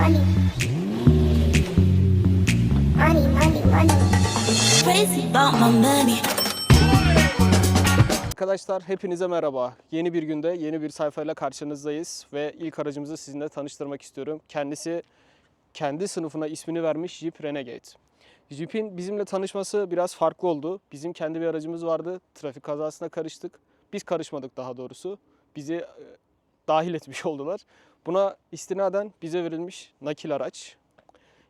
money. Money, money, money. Crazy about my money. Arkadaşlar hepinize merhaba. Yeni bir günde yeni bir sayfayla karşınızdayız ve ilk aracımızı sizinle tanıştırmak istiyorum. Kendisi kendi sınıfına ismini vermiş Jeep Renegade. Jeep'in bizimle tanışması biraz farklı oldu. Bizim kendi bir aracımız vardı. Trafik kazasına karıştık. Biz karışmadık daha doğrusu. Bizi e, dahil etmiş oldular. Buna istinaden bize verilmiş nakil araç,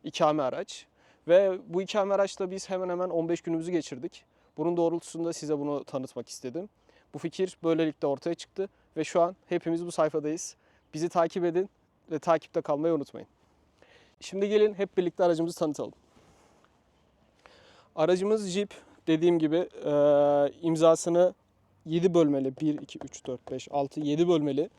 ikame araç. Ve bu ikame araçla biz hemen hemen 15 günümüzü geçirdik. Bunun doğrultusunda size bunu tanıtmak istedim. Bu fikir böylelikle ortaya çıktı ve şu an hepimiz bu sayfadayız. Bizi takip edin ve takipte kalmayı unutmayın. Şimdi gelin hep birlikte aracımızı tanıtalım. Aracımız Jeep dediğim gibi imzasını 7 bölmeli 1, 2, 3, 4, 5, 6, 7 bölmeli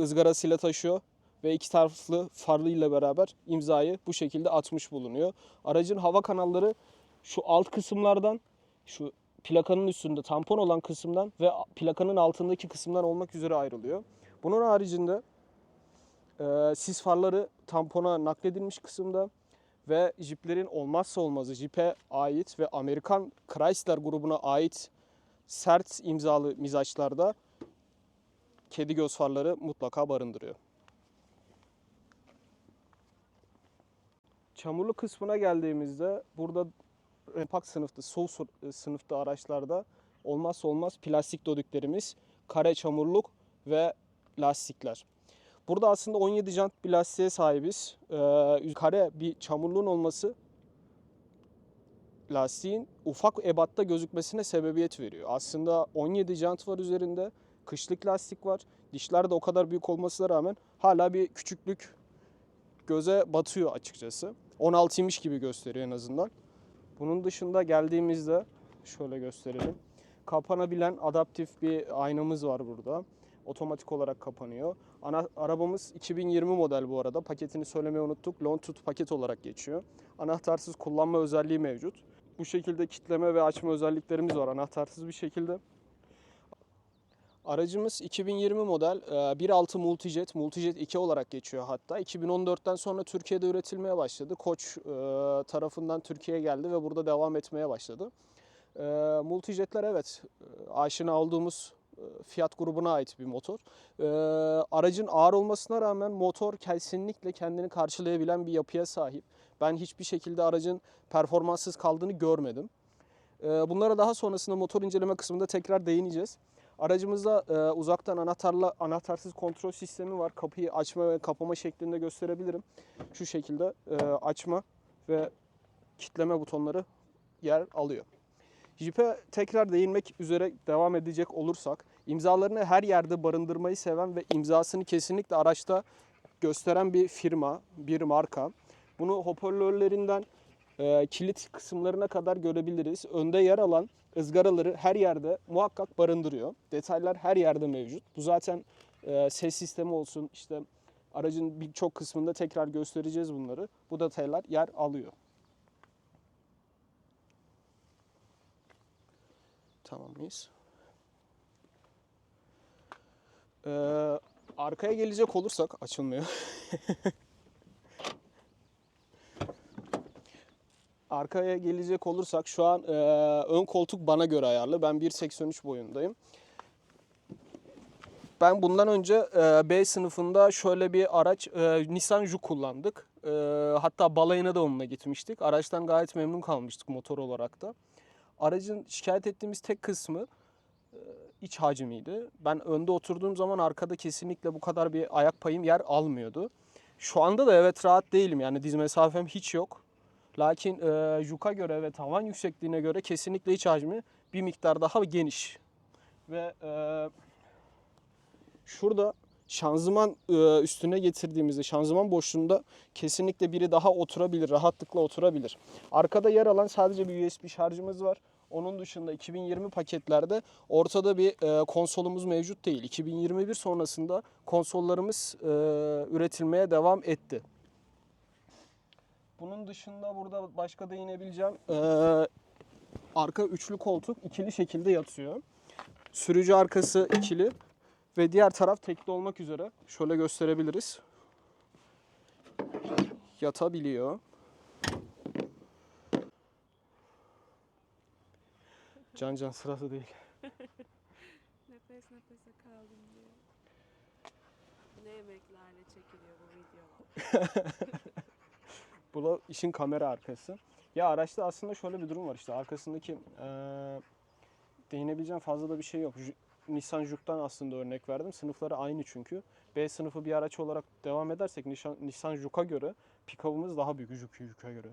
ızgarasıyla taşıyor ve iki taraflı farlıyla beraber imzayı bu şekilde atmış bulunuyor. Aracın hava kanalları şu alt kısımlardan şu plakanın üstünde tampon olan kısımdan ve plakanın altındaki kısımdan olmak üzere ayrılıyor. Bunun haricinde e, sis farları tampona nakledilmiş kısımda ve jiplerin olmazsa olmazı jipe ait ve Amerikan Chrysler grubuna ait sert imzalı mizaçlarda kedi göz farları mutlaka barındırıyor. Çamurlu kısmına geldiğimizde burada rempak sınıfta, soğuk sınıfta araçlarda olmazsa olmaz plastik dodüklerimiz, kare çamurluk ve lastikler. Burada aslında 17 jant bir lastiğe sahibiz. Ee, kare bir çamurluğun olması lastiğin ufak ebatta gözükmesine sebebiyet veriyor. Aslında 17 jant var üzerinde, kışlık lastik var. Dişler de o kadar büyük olmasına rağmen hala bir küçüklük göze batıyor açıkçası. 16'ymış gibi gösteriyor en azından. Bunun dışında geldiğimizde şöyle gösterelim. Kapanabilen adaptif bir aynamız var burada. Otomatik olarak kapanıyor. Ana, arabamız 2020 model bu arada. Paketini söylemeyi unuttuk. Long tut paket olarak geçiyor. Anahtarsız kullanma özelliği mevcut. Bu şekilde kitleme ve açma özelliklerimiz var anahtarsız bir şekilde. Aracımız 2020 model e, 1.6 Multijet, Multijet 2 olarak geçiyor hatta. 2014'ten sonra Türkiye'de üretilmeye başladı. Koç e, tarafından Türkiye'ye geldi ve burada devam etmeye başladı. E, Multijetler evet e, aşina olduğumuz e, Fiat grubuna ait bir motor. E, Aracın ağır olmasına rağmen motor kesinlikle kendini karşılayabilen bir yapıya sahip. Ben hiçbir şekilde aracın performanssız kaldığını görmedim. E, Bunlara daha sonrasında motor inceleme kısmında tekrar değineceğiz. Aracımızda e, uzaktan anahtarla anahtarsız kontrol sistemi var. Kapıyı açma ve kapama şeklinde gösterebilirim. Şu şekilde e, açma ve kitleme butonları yer alıyor. Jeep'e tekrar değinmek üzere devam edecek olursak, imzalarını her yerde barındırmayı seven ve imzasını kesinlikle araçta gösteren bir firma, bir marka. Bunu hoparlörlerinden e, kilit kısımlarına kadar görebiliriz. Önde yer alan ızgaraları her yerde muhakkak barındırıyor. Detaylar her yerde mevcut. Bu zaten e, ses sistemi olsun işte aracın birçok kısmında tekrar göstereceğiz bunları. Bu detaylar yer alıyor. Tamam mıyız? Ee, arkaya gelecek olursak açılmıyor. Arkaya gelecek olursak şu an e, ön koltuk bana göre ayarlı. Ben 1.83 boyundayım. Ben bundan önce e, B sınıfında şöyle bir araç e, Nissan Juke kullandık. E, hatta balayına da onunla gitmiştik. Araçtan gayet memnun kalmıştık motor olarak da. Aracın şikayet ettiğimiz tek kısmı e, iç hacmiydi. Ben önde oturduğum zaman arkada kesinlikle bu kadar bir ayak payım yer almıyordu. Şu anda da evet rahat değilim yani diz mesafem hiç yok. Lakin e, Juke'a göre ve tavan yüksekliğine göre kesinlikle iç hacmi bir miktar daha geniş. Ve e, şurada şanzıman e, üstüne getirdiğimizde şanzıman boşluğunda kesinlikle biri daha oturabilir, rahatlıkla oturabilir. Arkada yer alan sadece bir USB şarjımız var. Onun dışında 2020 paketlerde ortada bir e, konsolumuz mevcut değil. 2021 sonrasında konsollarımız e, üretilmeye devam etti. Bunun dışında burada başka değinebileceğim e, arka üçlü koltuk ikili şekilde yatıyor. Sürücü arkası ikili ve diğer taraf tekli olmak üzere. Şöyle gösterebiliriz. yatabiliyor. Can can sırası değil. Nefes nefese kaldım diye. Ne emeklerle çekiliyor bu videolar. Bu işin kamera arkası. Ya araçta aslında şöyle bir durum var işte arkasındaki eee değinebileceğim fazla da bir şey yok. Ju- Nissan Juke'dan aslında örnek verdim. Sınıfları aynı çünkü. B sınıfı bir araç olarak devam edersek Nissan, Nissan Juke'a göre pick-up'ımız daha büyük Juke, Juke'a göre.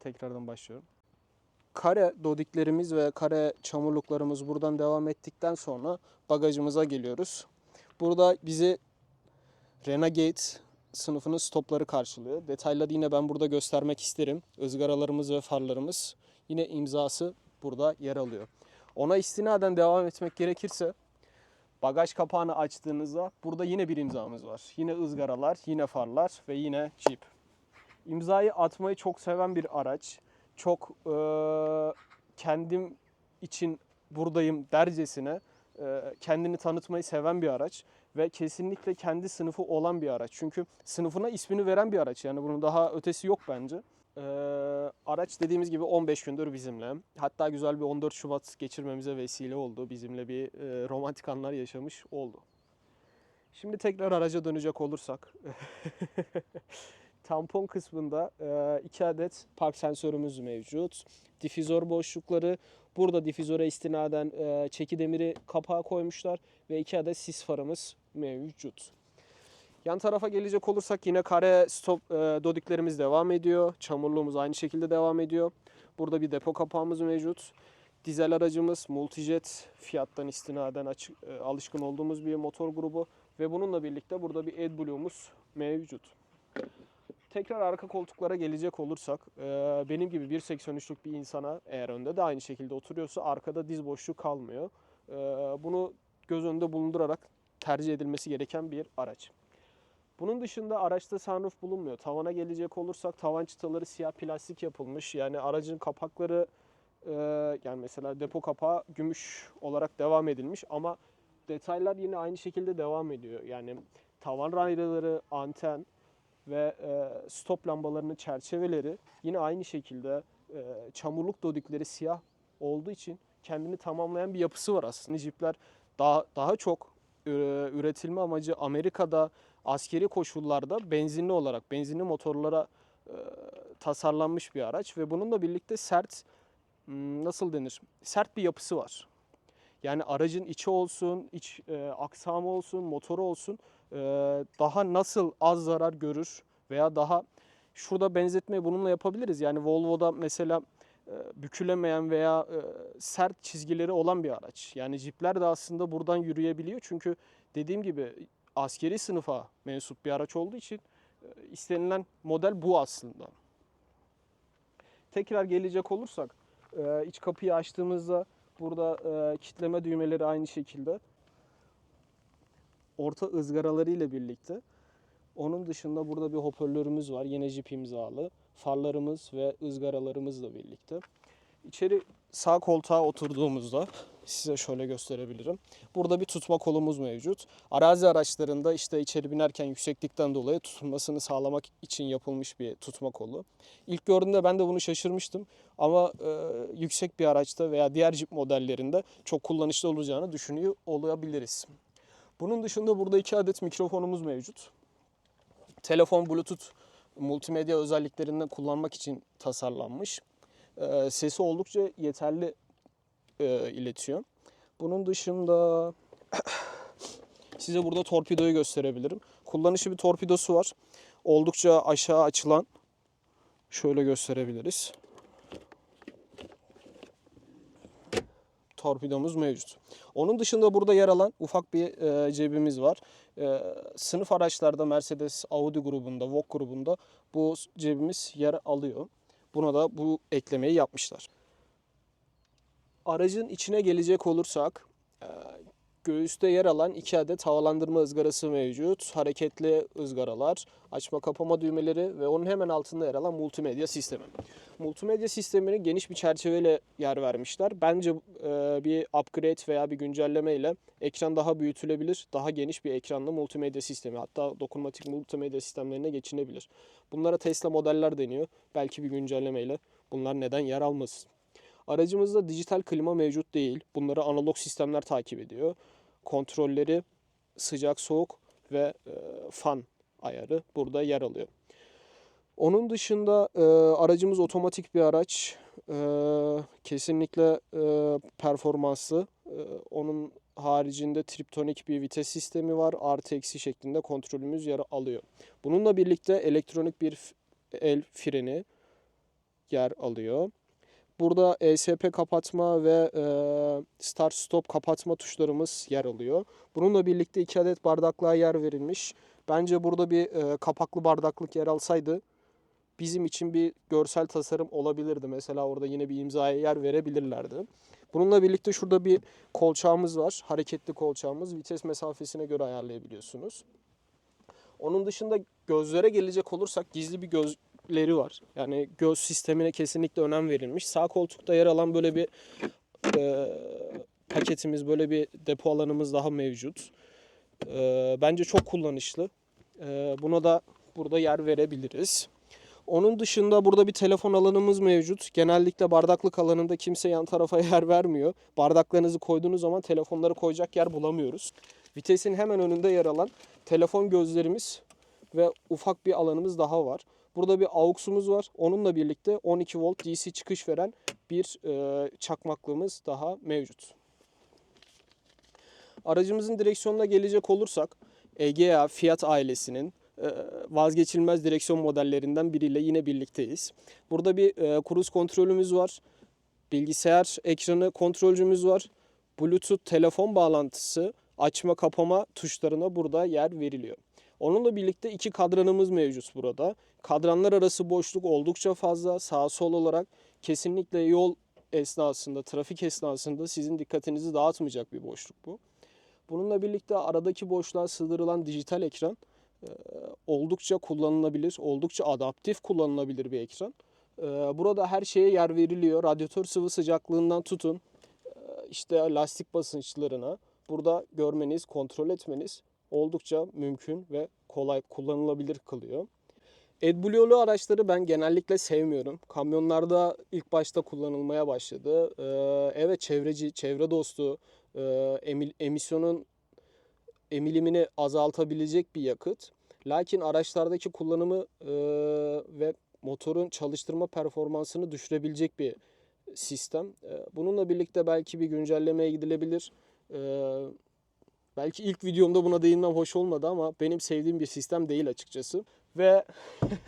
Tekrardan başlıyorum. Kare dodiklerimiz ve kare çamurluklarımız buradan devam ettikten sonra bagajımıza geliyoruz. Burada bizi Renegade sınıfının stopları karşılıyor. Detayları yine ben burada göstermek isterim. Izgaralarımız ve farlarımız yine imzası burada yer alıyor. Ona istinaden devam etmek gerekirse bagaj kapağını açtığınızda burada yine bir imzamız var. Yine ızgaralar, yine farlar ve yine Jeep. İmzayı atmayı çok seven bir araç. Çok eee, kendim için buradayım dercesine kendini tanıtmayı seven bir araç ve kesinlikle kendi sınıfı olan bir araç. Çünkü sınıfına ismini veren bir araç. Yani bunun daha ötesi yok bence. Ee, araç dediğimiz gibi 15 gündür bizimle. Hatta güzel bir 14 Şubat geçirmemize vesile oldu. Bizimle bir e, romantik anlar yaşamış oldu. Şimdi tekrar araca dönecek olursak. Tampon kısmında e, iki adet park sensörümüz mevcut. Difüzör boşlukları. Burada difüzöre istinaden çeki demiri kapağı koymuşlar ve iki adet sis farımız mevcut. Yan tarafa gelecek olursak yine kare stop e, dodiklerimiz devam ediyor. Çamurluğumuz aynı şekilde devam ediyor. Burada bir depo kapağımız mevcut. Dizel aracımız Multijet fiyattan istinaden açık, alışkın olduğumuz bir motor grubu ve bununla birlikte burada bir AdBlue'umuz mevcut. Tekrar arka koltuklara gelecek olursak e, benim gibi 1.83'lük bir insana eğer önde de aynı şekilde oturuyorsa arkada diz boşluğu kalmıyor. E, bunu göz önünde bulundurarak tercih edilmesi gereken bir araç. Bunun dışında araçta sunroof bulunmuyor. Tavana gelecek olursak tavan çıtaları siyah plastik yapılmış. Yani aracın kapakları e, yani mesela depo kapağı gümüş olarak devam edilmiş ama detaylar yine aynı şekilde devam ediyor. Yani tavan rayları, anten ve e, stop lambalarının çerçeveleri yine aynı şekilde e, çamurluk dodikleri siyah olduğu için kendini tamamlayan bir yapısı var aslında. Jeepler daha daha çok e, üretilme amacı Amerika'da askeri koşullarda benzinli olarak benzinli motorlara e, tasarlanmış bir araç ve bununla birlikte sert hmm, nasıl denir? Sert bir yapısı var. Yani aracın içi olsun, iç e, aksamı olsun, motoru olsun e, daha nasıl az zarar görür veya daha şurada benzetmeyi bununla yapabiliriz. Yani Volvo'da mesela e, bükülemeyen veya e, sert çizgileri olan bir araç. Yani Jeep'ler de aslında buradan yürüyebiliyor. Çünkü dediğim gibi askeri sınıfa mensup bir araç olduğu için e, istenilen model bu aslında. Tekrar gelecek olursak e, iç kapıyı açtığımızda burada e, kitleme düğmeleri aynı şekilde orta ızgaraları ile birlikte. Onun dışında burada bir hoparlörümüz var. Yine Jeep imzalı. Farlarımız ve ızgaralarımızla birlikte. İçeri sağ koltuğa oturduğumuzda size şöyle gösterebilirim. Burada bir tutma kolumuz mevcut. Arazi araçlarında işte içeri binerken yükseklikten dolayı tutunmasını sağlamak için yapılmış bir tutma kolu. İlk gördüğümde ben de bunu şaşırmıştım. Ama e, yüksek bir araçta veya diğer Jeep modellerinde çok kullanışlı olacağını düşünüyor olabiliriz. Bunun dışında burada iki adet mikrofonumuz mevcut. Telefon, Bluetooth, multimedya özelliklerinden kullanmak için tasarlanmış. Ee, sesi oldukça yeterli e, iletiyor. Bunun dışında size burada torpidoyu gösterebilirim. Kullanışlı bir torpidosu var. Oldukça aşağı açılan şöyle gösterebiliriz. torpidomuz mevcut. Onun dışında burada yer alan ufak bir e, cebimiz var. E, sınıf araçlarda Mercedes, Audi grubunda, Vogue grubunda bu cebimiz yer alıyor. Buna da bu eklemeyi yapmışlar. Aracın içine gelecek olursak e, Göğüste yer alan iki adet havalandırma ızgarası mevcut. Hareketli ızgaralar, açma kapama düğmeleri ve onun hemen altında yer alan multimedya sistemi. Multimedya sistemini geniş bir çerçeveyle yer vermişler. Bence e, bir upgrade veya bir güncelleme ile ekran daha büyütülebilir. Daha geniş bir ekranlı multimedya sistemi hatta dokunmatik multimedya sistemlerine geçilebilir. Bunlara Tesla modeller deniyor. Belki bir güncelleme ile bunlar neden yer almasın. Aracımızda dijital klima mevcut değil. Bunları analog sistemler takip ediyor. Kontrolleri sıcak soğuk ve e, fan ayarı burada yer alıyor. Onun dışında e, aracımız otomatik bir araç. E, kesinlikle e, performanslı. E, onun haricinde triptonik bir vites sistemi var. Artı eksi şeklinde kontrolümüz yer alıyor. Bununla birlikte elektronik bir el freni yer alıyor. Burada ESP kapatma ve e, start stop kapatma tuşlarımız yer alıyor. Bununla birlikte iki adet bardaklığa yer verilmiş. Bence burada bir e, kapaklı bardaklık yer alsaydı bizim için bir görsel tasarım olabilirdi. Mesela orada yine bir imzaya yer verebilirlerdi. Bununla birlikte şurada bir kolçağımız var. Hareketli kolçağımız. Vites mesafesine göre ayarlayabiliyorsunuz. Onun dışında gözlere gelecek olursak gizli bir gözleri var. Yani göz sistemine kesinlikle önem verilmiş. Sağ koltukta yer alan böyle bir e, paketimiz, böyle bir depo alanımız daha mevcut. E, bence çok kullanışlı. E, buna da burada yer verebiliriz. Onun dışında burada bir telefon alanımız mevcut. Genellikle bardaklık alanında kimse yan tarafa yer vermiyor. Bardaklarınızı koyduğunuz zaman telefonları koyacak yer bulamıyoruz. Vitesin hemen önünde yer alan telefon gözlerimiz ve ufak bir alanımız daha var. Burada bir AUX'umuz var. Onunla birlikte 12 volt DC çıkış veren bir e, çakmaklığımız daha mevcut. Aracımızın direksiyonuna gelecek olursak Egea Fiat ailesinin vazgeçilmez direksiyon modellerinden biriyle yine birlikteyiz. Burada bir e, kruz kontrolümüz var. Bilgisayar ekranı kontrolcümüz var. Bluetooth telefon bağlantısı, açma kapama tuşlarına burada yer veriliyor. Onunla birlikte iki kadranımız mevcut burada. Kadranlar arası boşluk oldukça fazla. Sağ sol olarak kesinlikle yol esnasında, trafik esnasında sizin dikkatinizi dağıtmayacak bir boşluk bu. Bununla birlikte aradaki boşluğa sığdırılan dijital ekran e, oldukça kullanılabilir, oldukça adaptif kullanılabilir bir ekran. E, Burada her şeye yer veriliyor. Radyatör sıvı sıcaklığından tutun e, işte lastik basınçlarına burada görmeniz, kontrol etmeniz oldukça mümkün ve kolay kullanılabilir kılıyor. AdBlue'lu araçları ben genellikle sevmiyorum. Kamyonlarda ilk başta kullanılmaya başladı. Ee, evet çevreci, çevre dostu, emisyonun emilimini azaltabilecek bir yakıt. Lakin araçlardaki kullanımı e, ve motorun çalıştırma performansını düşürebilecek bir sistem. E, bununla birlikte belki bir güncellemeye gidilebilir. E, belki ilk videomda buna değinmem hoş olmadı ama benim sevdiğim bir sistem değil açıkçası. Ve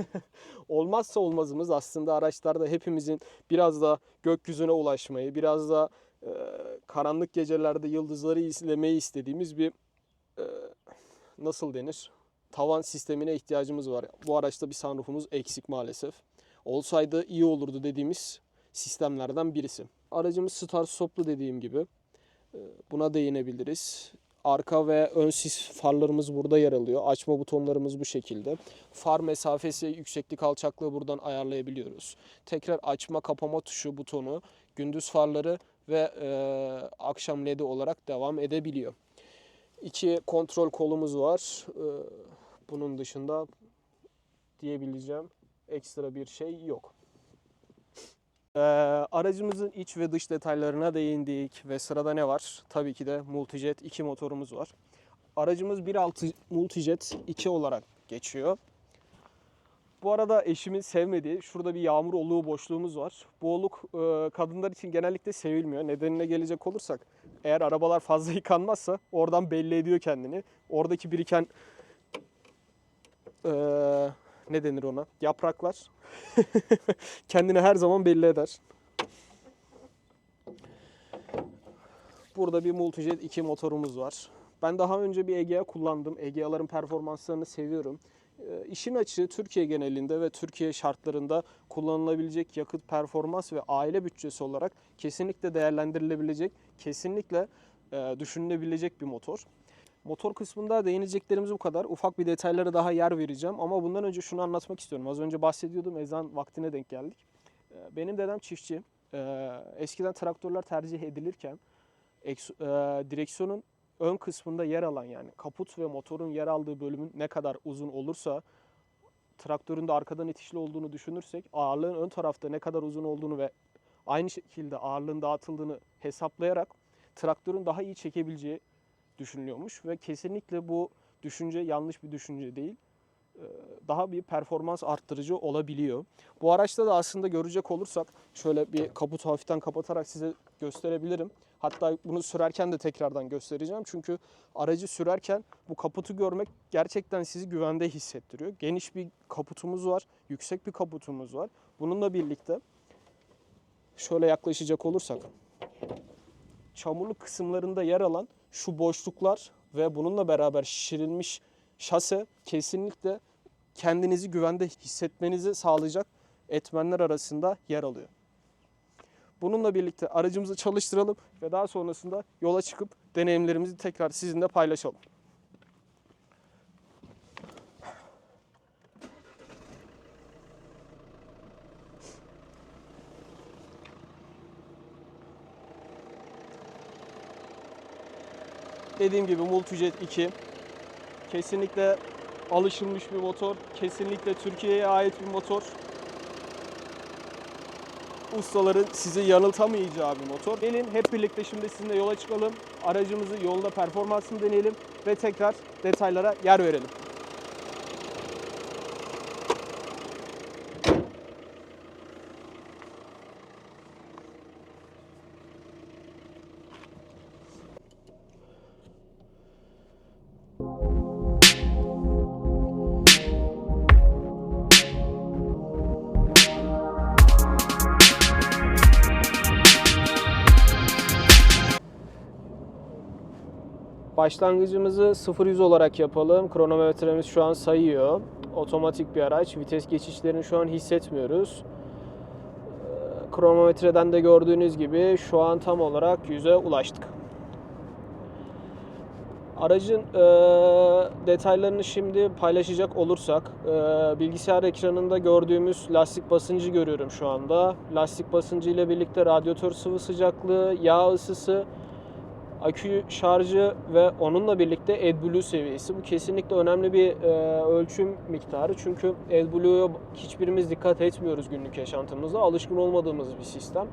olmazsa olmazımız aslında araçlarda hepimizin biraz da gökyüzüne ulaşmayı, biraz da e, karanlık gecelerde yıldızları izlemeyi istediğimiz bir nasıl denir? Tavan sistemine ihtiyacımız var. Bu araçta bir sunroofumuz eksik maalesef. Olsaydı iyi olurdu dediğimiz sistemlerden birisi. Aracımız start stoplu dediğim gibi. E, Buna değinebiliriz. Arka ve ön sis farlarımız burada yer alıyor. Açma butonlarımız bu şekilde. Far mesafesi, yükseklik, alçaklığı buradan ayarlayabiliyoruz. Tekrar açma, kapama tuşu butonu gündüz farları ve e, akşam ledi olarak devam edebiliyor. İki kontrol kolumuz var. E, bunun dışında diyebileceğim ekstra bir şey yok. Ee, aracımızın iç ve dış detaylarına değindik ve sırada ne var? Tabii ki de Multijet 2 motorumuz var. Aracımız 1.6 Multijet 2 olarak geçiyor. Bu arada eşimin sevmediği şurada bir yağmur oluğu boşluğumuz var. Bu oluk e, kadınlar için genellikle sevilmiyor. Nedenine gelecek olursak eğer arabalar fazla yıkanmazsa oradan belli ediyor kendini. Oradaki biriken e, ne denir ona? Yapraklar kendini her zaman belli eder. Burada bir Multijet 2 motorumuz var. Ben daha önce bir Egea kullandım. Egea'ların performanslarını seviyorum. Ee, işin açığı Türkiye genelinde ve Türkiye şartlarında kullanılabilecek yakıt performans ve aile bütçesi olarak kesinlikle değerlendirilebilecek, kesinlikle e, düşünülebilecek bir motor. Motor kısmında değineceklerimiz bu kadar. Ufak bir detaylara daha yer vereceğim ama bundan önce şunu anlatmak istiyorum. Az önce bahsediyordum ezan vaktine denk geldik. E, Benim dedem çiftçi. E, Eskiden traktörler tercih edilirken e, direksiyonun ön kısmında yer alan yani kaput ve motorun yer aldığı bölümün ne kadar uzun olursa traktörün de arkadan itişli olduğunu düşünürsek ağırlığın ön tarafta ne kadar uzun olduğunu ve aynı şekilde ağırlığın dağıtıldığını hesaplayarak traktörün daha iyi çekebileceği düşünülüyormuş ve kesinlikle bu düşünce yanlış bir düşünce değil. Daha bir performans arttırıcı olabiliyor. Bu araçta da aslında görecek olursak şöyle bir kaputu hafiften kapatarak size gösterebilirim. Hatta bunu sürerken de tekrardan göstereceğim. Çünkü aracı sürerken bu kaputu görmek gerçekten sizi güvende hissettiriyor. Geniş bir kaputumuz var, yüksek bir kaputumuz var. Bununla birlikte şöyle yaklaşacak olursak çamurlu kısımlarında yer alan şu boşluklar ve bununla beraber şişirilmiş şase kesinlikle kendinizi güvende hissetmenizi sağlayacak etmenler arasında yer alıyor. Bununla birlikte aracımızı çalıştıralım ve daha sonrasında yola çıkıp deneyimlerimizi tekrar sizinle paylaşalım. Dediğim gibi Multijet 2 kesinlikle alışılmış bir motor. Kesinlikle Türkiye'ye ait bir motor. Ustaların sizi yanıltamayacağı bir motor. Gelin hep birlikte şimdi sizinle yola çıkalım. Aracımızı yolda performansını deneyelim ve tekrar detaylara yer verelim. Başlangıcımızı 0-100 olarak yapalım. Kronometremiz şu an sayıyor. Otomatik bir araç. Vites geçişlerini şu an hissetmiyoruz. Ee, Kronometreden de gördüğünüz gibi şu an tam olarak 100'e ulaştık. Aracın e, detaylarını şimdi paylaşacak olursak e, bilgisayar ekranında gördüğümüz lastik basıncı görüyorum şu anda. Lastik basıncı ile birlikte radyatör sıvı sıcaklığı, yağ ısısı, akü şarjı ve onunla birlikte AdBlue seviyesi. Bu kesinlikle önemli bir e, ölçüm miktarı. Çünkü AdBlue'ya hiçbirimiz dikkat etmiyoruz günlük yaşantımızda. Alışkın olmadığımız bir sistem.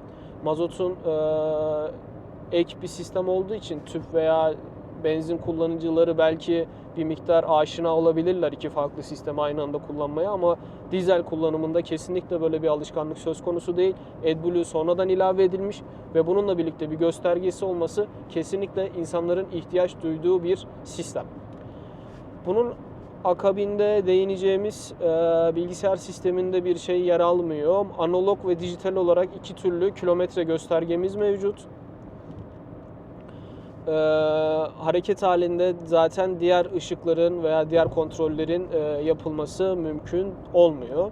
Mazotun e, ek bir sistem olduğu için tüp veya benzin kullanıcıları belki bir miktar aşina olabilirler iki farklı sistemi aynı anda kullanmaya ama dizel kullanımında kesinlikle böyle bir alışkanlık söz konusu değil. AdBlue sonradan ilave edilmiş ve bununla birlikte bir göstergesi olması kesinlikle insanların ihtiyaç duyduğu bir sistem. Bunun akabinde değineceğimiz e, bilgisayar sisteminde bir şey yer almıyor. Analog ve dijital olarak iki türlü kilometre göstergemiz mevcut. E, hareket halinde zaten diğer ışıkların veya diğer kontrollerin e, yapılması mümkün olmuyor.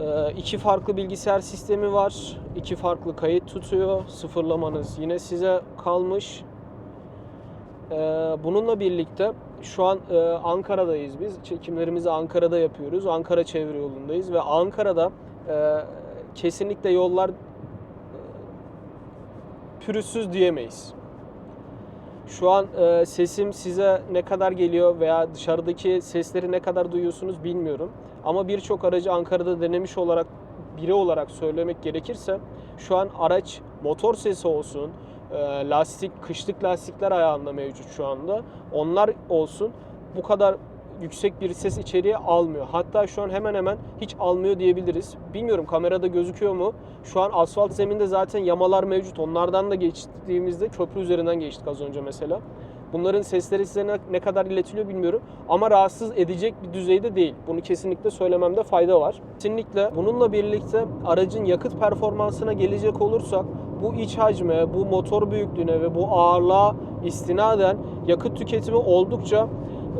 E, iki farklı bilgisayar sistemi var. iki farklı kayıt tutuyor. Sıfırlamanız yine size kalmış. E, bununla birlikte şu an e, Ankara'dayız biz. Çekimlerimizi Ankara'da yapıyoruz. Ankara çevre yolundayız ve Ankara'da e, kesinlikle yollar e, pürüzsüz diyemeyiz. Şu an e, sesim size ne kadar geliyor veya dışarıdaki sesleri ne kadar duyuyorsunuz bilmiyorum. Ama birçok aracı Ankara'da denemiş olarak biri olarak söylemek gerekirse şu an araç motor sesi olsun, e, lastik, kışlık lastikler ayağında mevcut şu anda. Onlar olsun bu kadar yüksek bir ses içeriği almıyor. Hatta şu an hemen hemen hiç almıyor diyebiliriz. Bilmiyorum kamerada gözüküyor mu? Şu an asfalt zeminde zaten yamalar mevcut. Onlardan da geçtiğimizde köprü üzerinden geçtik az önce mesela. Bunların sesleri size ne kadar iletiliyor bilmiyorum. Ama rahatsız edecek bir düzeyde değil. Bunu kesinlikle söylememde fayda var. Kesinlikle bununla birlikte aracın yakıt performansına gelecek olursak bu iç hacme, bu motor büyüklüğüne ve bu ağırlığa istinaden yakıt tüketimi oldukça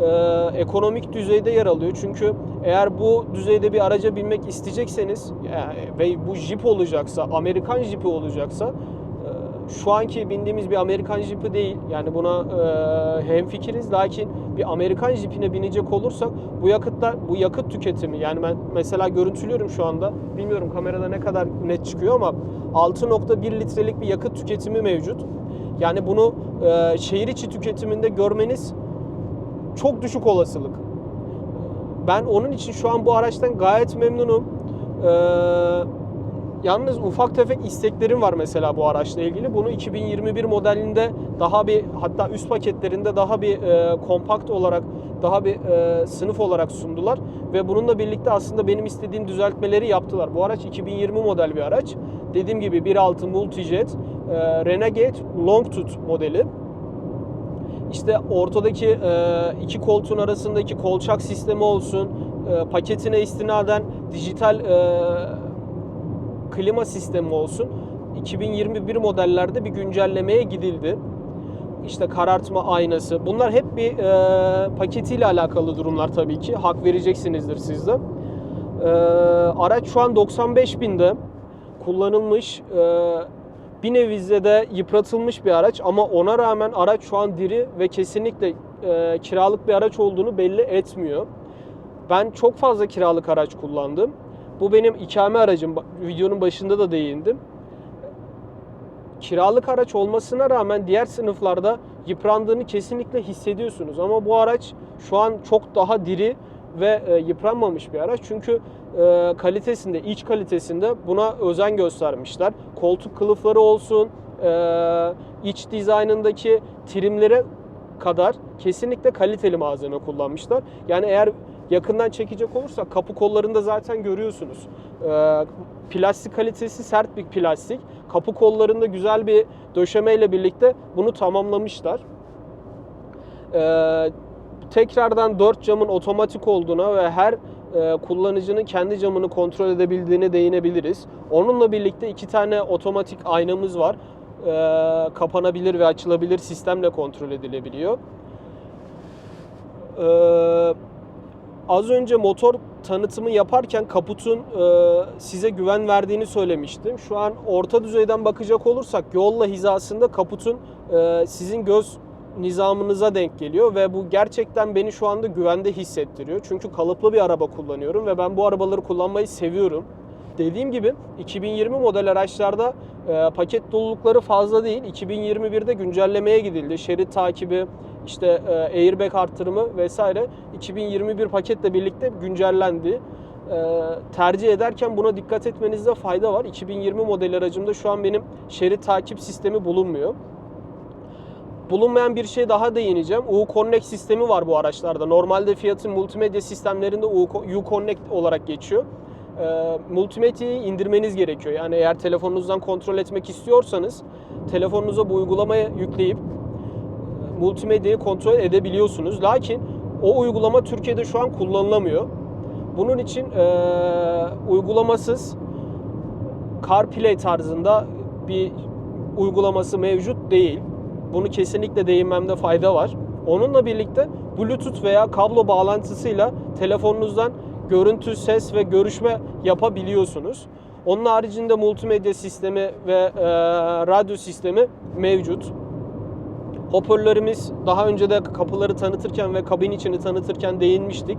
e, ekonomik düzeyde yer alıyor. Çünkü eğer bu düzeyde bir araca binmek isteyecekseniz yani, ve bu jip olacaksa, Amerikan jipi olacaksa e, şu anki bindiğimiz bir Amerikan jipi değil. Yani buna e, hemfikiriz. Lakin bir Amerikan jipine binecek olursak bu yakıtlar, bu yakıt tüketimi yani ben mesela görüntülüyorum şu anda. Bilmiyorum kamerada ne kadar net çıkıyor ama 6.1 litrelik bir yakıt tüketimi mevcut. Yani bunu e, şehir içi tüketiminde görmeniz çok düşük olasılık. Ben onun için şu an bu araçtan gayet memnunum. Ee, yalnız ufak tefek isteklerim var mesela bu araçla ilgili. Bunu 2021 modelinde daha bir hatta üst paketlerinde daha bir e, kompakt olarak daha bir e, sınıf olarak sundular ve bununla birlikte aslında benim istediğim düzeltmeleri yaptılar. Bu araç 2020 model bir araç. Dediğim gibi 1.6 Multijet e, Renegade Longtooth modeli. İşte ortadaki e, iki koltuğun arasındaki kolçak sistemi olsun, e, paketine istinaden dijital e, klima sistemi olsun. 2021 modellerde bir güncellemeye gidildi. İşte karartma aynası. Bunlar hep bir e, paketiyle alakalı durumlar tabii ki. Hak vereceksinizdir siz de. E, araç şu an 95 binde kullanılmış. E, bir nevizde de yıpratılmış bir araç ama ona rağmen araç şu an diri ve kesinlikle e, kiralık bir araç olduğunu belli etmiyor. Ben çok fazla kiralık araç kullandım. Bu benim ikame aracım. Videonun başında da değindim. Kiralık araç olmasına rağmen diğer sınıflarda yıprandığını kesinlikle hissediyorsunuz. Ama bu araç şu an çok daha diri ve e, yıpranmamış bir araç. Çünkü e, kalitesinde, iç kalitesinde buna özen göstermişler. Koltuk kılıfları olsun, e, iç dizaynındaki trimlere kadar kesinlikle kaliteli malzeme kullanmışlar. Yani eğer yakından çekecek olursak kapı kollarında zaten görüyorsunuz. E, plastik kalitesi sert bir plastik. Kapı kollarında güzel bir döşemeyle birlikte bunu tamamlamışlar. E, tekrardan 4 camın otomatik olduğuna ve her e, kullanıcının kendi camını kontrol edebildiğine değinebiliriz. Onunla birlikte iki tane otomatik aynamız var. E, kapanabilir ve açılabilir sistemle kontrol edilebiliyor. E, az önce motor tanıtımı yaparken kaputun size güven verdiğini söylemiştim. Şu an orta düzeyden bakacak olursak yolla hizasında kaputun sizin göz nizamınıza denk geliyor ve bu gerçekten beni şu anda güvende hissettiriyor. Çünkü kalıplı bir araba kullanıyorum ve ben bu arabaları kullanmayı seviyorum. Dediğim gibi 2020 model araçlarda e, paket dolulukları fazla değil. 2021'de güncellemeye gidildi. Şerit takibi, işte e, airbag arttırımı vesaire 2021 paketle birlikte güncellendi. E, tercih ederken buna dikkat etmenizde fayda var. 2020 model aracımda şu an benim şerit takip sistemi bulunmuyor bulunmayan bir şey daha değineceğim. U-Connect sistemi var bu araçlarda. Normalde Fiat'ın multimedya sistemlerinde U-Connect olarak geçiyor. Ee, multimedyayı indirmeniz gerekiyor. Yani eğer telefonunuzdan kontrol etmek istiyorsanız telefonunuza bu uygulamayı yükleyip e, multimedyayı kontrol edebiliyorsunuz. Lakin o uygulama Türkiye'de şu an kullanılamıyor. Bunun için e, uygulamasız CarPlay tarzında bir uygulaması mevcut değil. Bunu kesinlikle değinmemde fayda var. Onunla birlikte Bluetooth veya kablo bağlantısıyla telefonunuzdan görüntü, ses ve görüşme yapabiliyorsunuz. Onun haricinde multimedya sistemi ve e, radyo sistemi mevcut. Hoparlörümüz daha önce de kapıları tanıtırken ve kabin içini tanıtırken değinmiştik.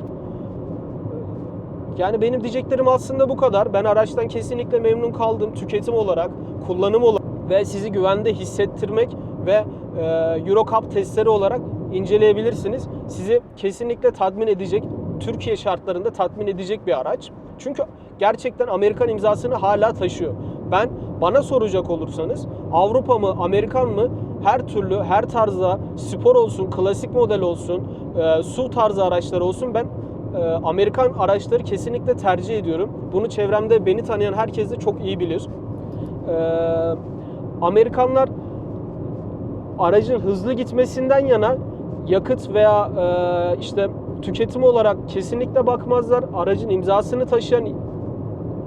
Yani benim diyeceklerim aslında bu kadar. Ben araçtan kesinlikle memnun kaldım. Tüketim olarak, kullanım olarak ve sizi güvende hissettirmek ve e, Eurocup testleri olarak inceleyebilirsiniz. Sizi kesinlikle tatmin edecek, Türkiye şartlarında tatmin edecek bir araç. Çünkü gerçekten Amerikan imzasını hala taşıyor. Ben bana soracak olursanız Avrupa mı, Amerikan mı her türlü, her tarzda spor olsun, klasik model olsun, e, su tarzı araçlar olsun ben e, Amerikan araçları kesinlikle tercih ediyorum. Bunu çevremde beni tanıyan herkes de çok iyi bilir. E, Amerikanlar aracın hızlı gitmesinden yana yakıt veya e, işte tüketim olarak kesinlikle bakmazlar. Aracın imzasını taşıyan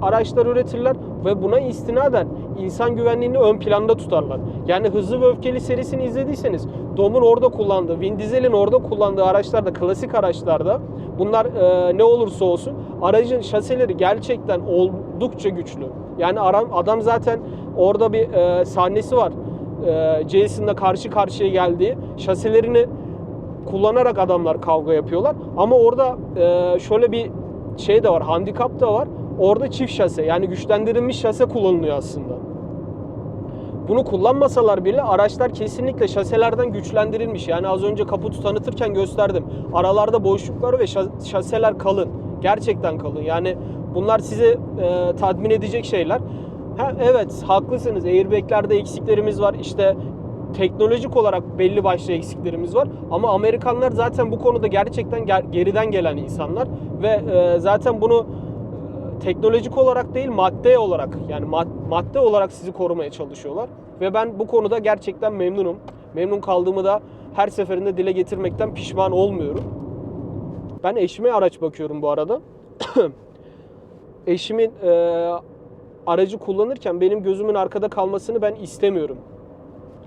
araçlar üretirler ve buna istinaden insan güvenliğini ön planda tutarlar. Yani Hızlı ve Öfkeli serisini izlediyseniz Dom'un orada kullandığı, Vin Diesel'in orada kullandığı araçlarda, klasik araçlarda bunlar e, ne olursa olsun aracın şaseleri gerçekten oldukça güçlü. Yani adam, zaten orada bir e, sahnesi var. E, Jason'la karşı karşıya geldiği şaselerini kullanarak adamlar kavga yapıyorlar. Ama orada e, şöyle bir şey de var, handikap da var. Orada çift şase yani güçlendirilmiş şase kullanılıyor aslında. Bunu kullanmasalar bile araçlar kesinlikle şaselerden güçlendirilmiş. Yani az önce kaputu tanıtırken gösterdim. Aralarda boşluklar ve şa- şaseler kalın. Gerçekten kalın. Yani bunlar sizi e, tatmin edecek şeyler. Ha, evet haklısınız. Airbag'lerde eksiklerimiz var. İşte teknolojik olarak belli başlı eksiklerimiz var. Ama Amerikanlar zaten bu konuda gerçekten ger- geriden gelen insanlar. Ve e, zaten bunu e, teknolojik olarak değil madde olarak yani mad- madde olarak sizi korumaya çalışıyorlar. Ve ben bu konuda gerçekten memnunum. Memnun kaldığımı da her seferinde dile getirmekten pişman olmuyorum. Ben eşime araç bakıyorum bu arada. Eşimin e, aracı kullanırken benim gözümün arkada kalmasını ben istemiyorum.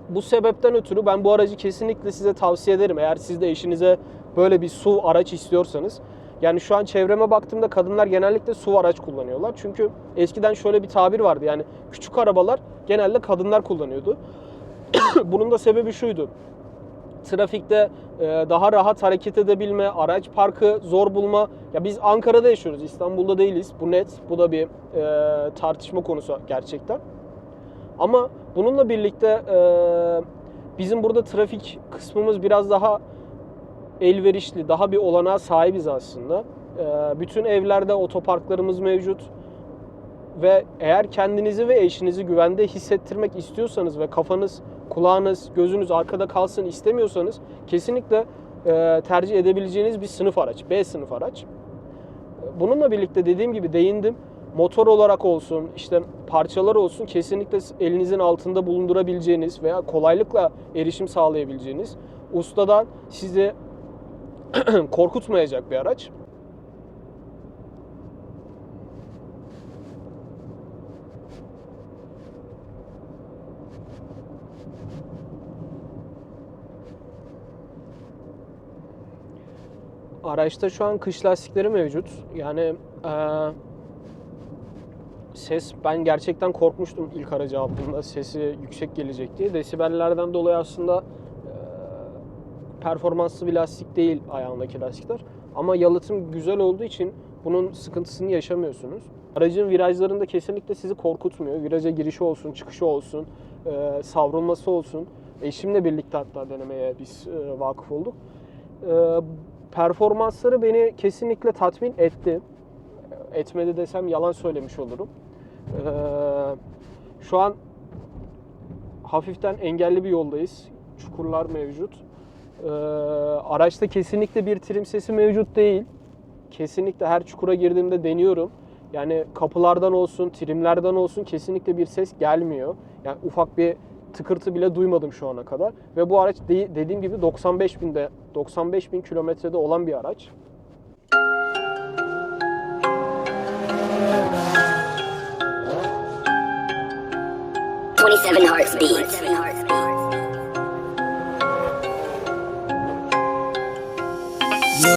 Bu sebepten ötürü ben bu aracı kesinlikle size tavsiye ederim. Eğer siz de eşinize böyle bir SUV araç istiyorsanız. Yani şu an çevreme baktığımda kadınlar genellikle SUV araç kullanıyorlar. Çünkü eskiden şöyle bir tabir vardı. Yani küçük arabalar genelde kadınlar kullanıyordu. Bunun da sebebi şuydu. Trafikte e, daha rahat hareket edebilme, araç parkı zor bulma. Ya biz Ankara'da yaşıyoruz, İstanbul'da değiliz. Bu net. Bu da bir e, tartışma konusu gerçekten. Ama bununla birlikte e, bizim burada trafik kısmımız biraz daha elverişli, daha bir olanağa sahibiz aslında. Bütün evlerde otoparklarımız mevcut. Ve eğer kendinizi ve eşinizi güvende hissettirmek istiyorsanız ve kafanız, kulağınız, gözünüz arkada kalsın istemiyorsanız kesinlikle e, tercih edebileceğiniz bir sınıf araç, B sınıf araç. Bununla birlikte dediğim gibi değindim. Motor olarak olsun, işte parçalar olsun kesinlikle elinizin altında bulundurabileceğiniz veya kolaylıkla erişim sağlayabileceğiniz ustadan sizi korkutmayacak bir araç. Araçta şu an kış lastikleri mevcut. Yani eee, ses ben gerçekten korkmuştum ilk aracı aldığımda sesi yüksek gelecek diye. Desibellerden dolayı aslında eee, performanslı bir lastik değil ayağındaki lastikler. Ama yalıtım güzel olduğu için bunun sıkıntısını yaşamıyorsunuz. Aracın virajlarında kesinlikle sizi korkutmuyor. Viraja girişi olsun, çıkışı olsun, eee, savrulması olsun. Eşimle birlikte hatta denemeye biz eee, vakıf olduk. Eee, performansları beni kesinlikle tatmin etti. Etmedi desem yalan söylemiş olurum. Ee, şu an hafiften engelli bir yoldayız. Çukurlar mevcut. Ee, araçta kesinlikle bir trim sesi mevcut değil. Kesinlikle her çukura girdiğimde deniyorum. Yani kapılardan olsun, trimlerden olsun kesinlikle bir ses gelmiyor. Yani ufak bir tıkırtı bile duymadım şu ana kadar. Ve bu araç de- dediğim gibi 95 binde 95 bin kilometrede olan bir araç. Twenty-seven hearts beat.